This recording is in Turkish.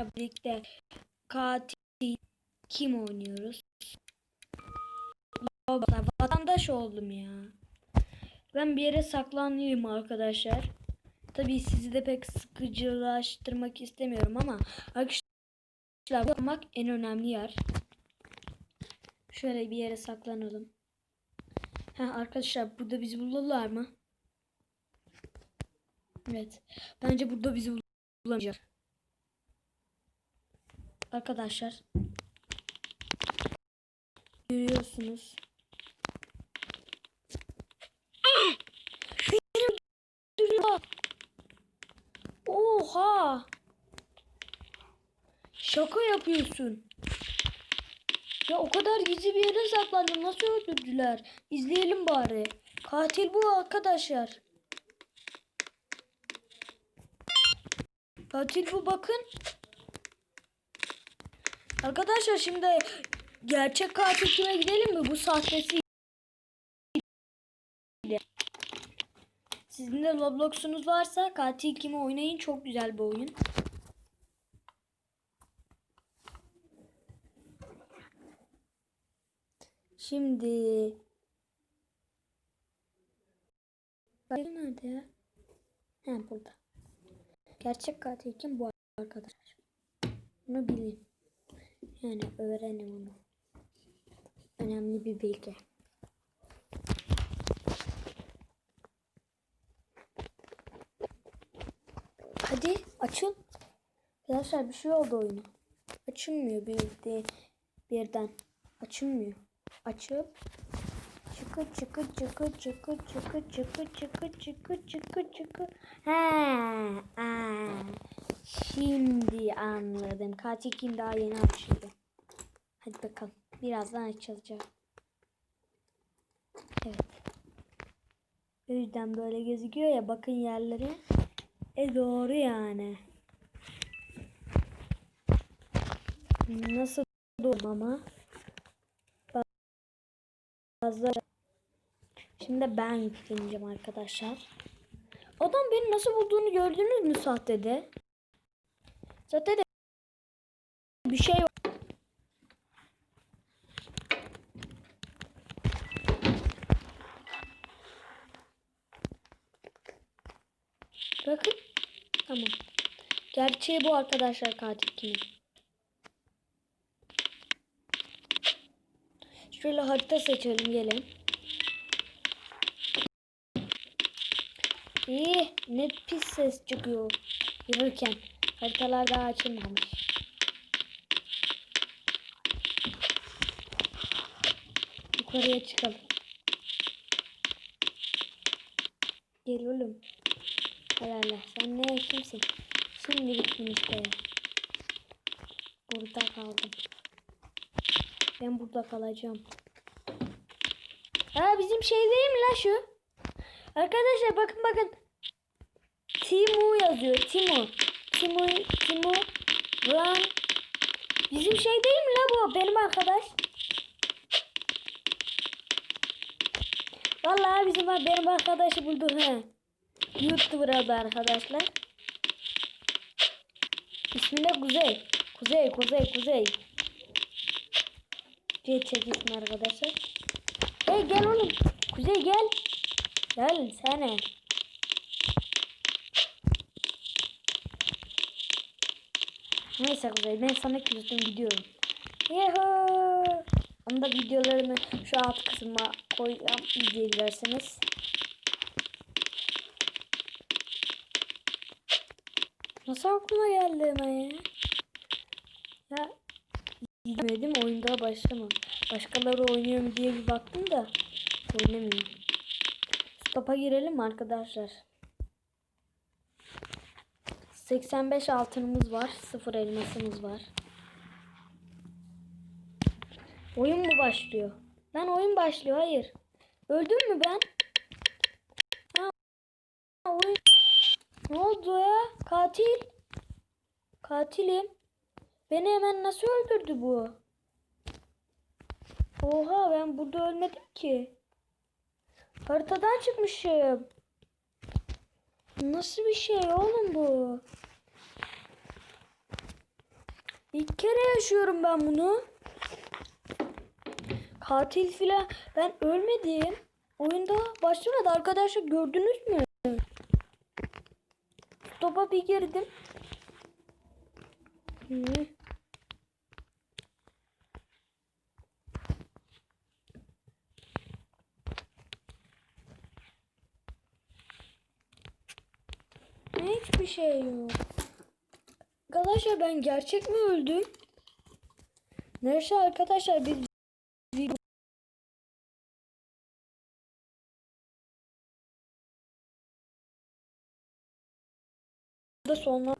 birlikte katil kim oynuyoruz? Vatandaş oldum ya. Ben bir yere saklanayım arkadaşlar. Tabii sizi de pek sıkıcılaştırmak istemiyorum ama arkadaşlar yapmak en önemli yer. Şöyle bir yere saklanalım. Ha arkadaşlar burada bizi bulurlar mı? Evet. Bence burada bizi bulamayacak. Arkadaşlar. Görüyorsunuz. Oha. Şaka yapıyorsun. Ya o kadar gizli bir yere saklandım. Nasıl öldürdüler? İzleyelim bari. Katil bu arkadaşlar. Katil bu bakın. Arkadaşlar şimdi gerçek katil kime gidelim mi? Bu sahtesi. Sizin de Roblox'unuz varsa katil kimi oynayın. Çok güzel bir oyun. Şimdi nerede ya? He burada. Gerçek katil kim bu arkadaşlar? Bunu bilin. Yani öğrenin onu. Önemli bir bilgi. Hadi açıl. Arkadaşlar bir şey oldu oyuna. Açılmıyor bir de birden. Açılmıyor. Açıp çıkı çıkı çıkı çıkı çıkı çıkı çıkı çıkı çıkı çıkı. Ha, aa. Şimdi anladım. Katil kim daha yeni açıldı. Hadi bakalım. Birazdan açılacak. Evet. O yüzden böyle gözüküyor ya bakın yerlere. E doğru yani. Nasıl doğru ama? Fazla. Şimdi ben yükleneceğim arkadaşlar. Adam beni nasıl bulduğunu gördünüz mü sahtede? Zaten de bir şey yok. Bakın. Tamam. Gerçeği bu arkadaşlar katil kimin. Şöyle harita seçelim gelin. İyi ne pis ses çıkıyor yürürken. Haritalar daha açılmamış. Yukarıya çıkalım. Gel oğlum. Helal sen ne kimsin? Şimdi gittin işte. Burada kaldım. Ben burada kalacağım. Ha bizim şey değil mi lan şu? Arkadaşlar bakın bakın. Timu yazıyor. Timu. Timu. Timu. Run. Bizim şey değil mi la bu? Benim arkadaş. Vallahi bizim benim arkadaşı buldu he. YouTuber adı arkadaşlar. İsmi de Kuzey. Kuzey, Kuzey, Kuzey. Gerçek ismi arkadaşlar. Hey gel oğlum. Kuzey gel. Gel sana. Neyse Kuzey ben sana küstüm gidiyorum. Yuhuu. Onu da videolarımı şu alt kısma koyacağım izleyebilirsiniz. Nasıl aklıma geldi ama ya? Ya izlemedim oyunda başlamam. Başkaları oynuyor mu diye bir baktım da oynamıyor. Stop'a girelim arkadaşlar? 85 altınımız var. 0 elmasımız var. Oyun mu başlıyor? Lan oyun başlıyor. Hayır. Öldüm mü ben? Ha, oyun. Ne oldu ya? Katil. Katilim. Beni hemen nasıl öldürdü bu? Oha ben burada ölmedim ki. Haritadan çıkmışım. Nasıl bir şey oğlum bu? İlk kere yaşıyorum ben bunu. Katil filan ben ölmedim. Oyunda başlamadı arkadaşlar gördünüz mü? Topa bir girdim. Hı. Hiçbir şey yok. Arkadaşlar ben gerçek mi öldüm? Neyse arkadaşlar biz sonra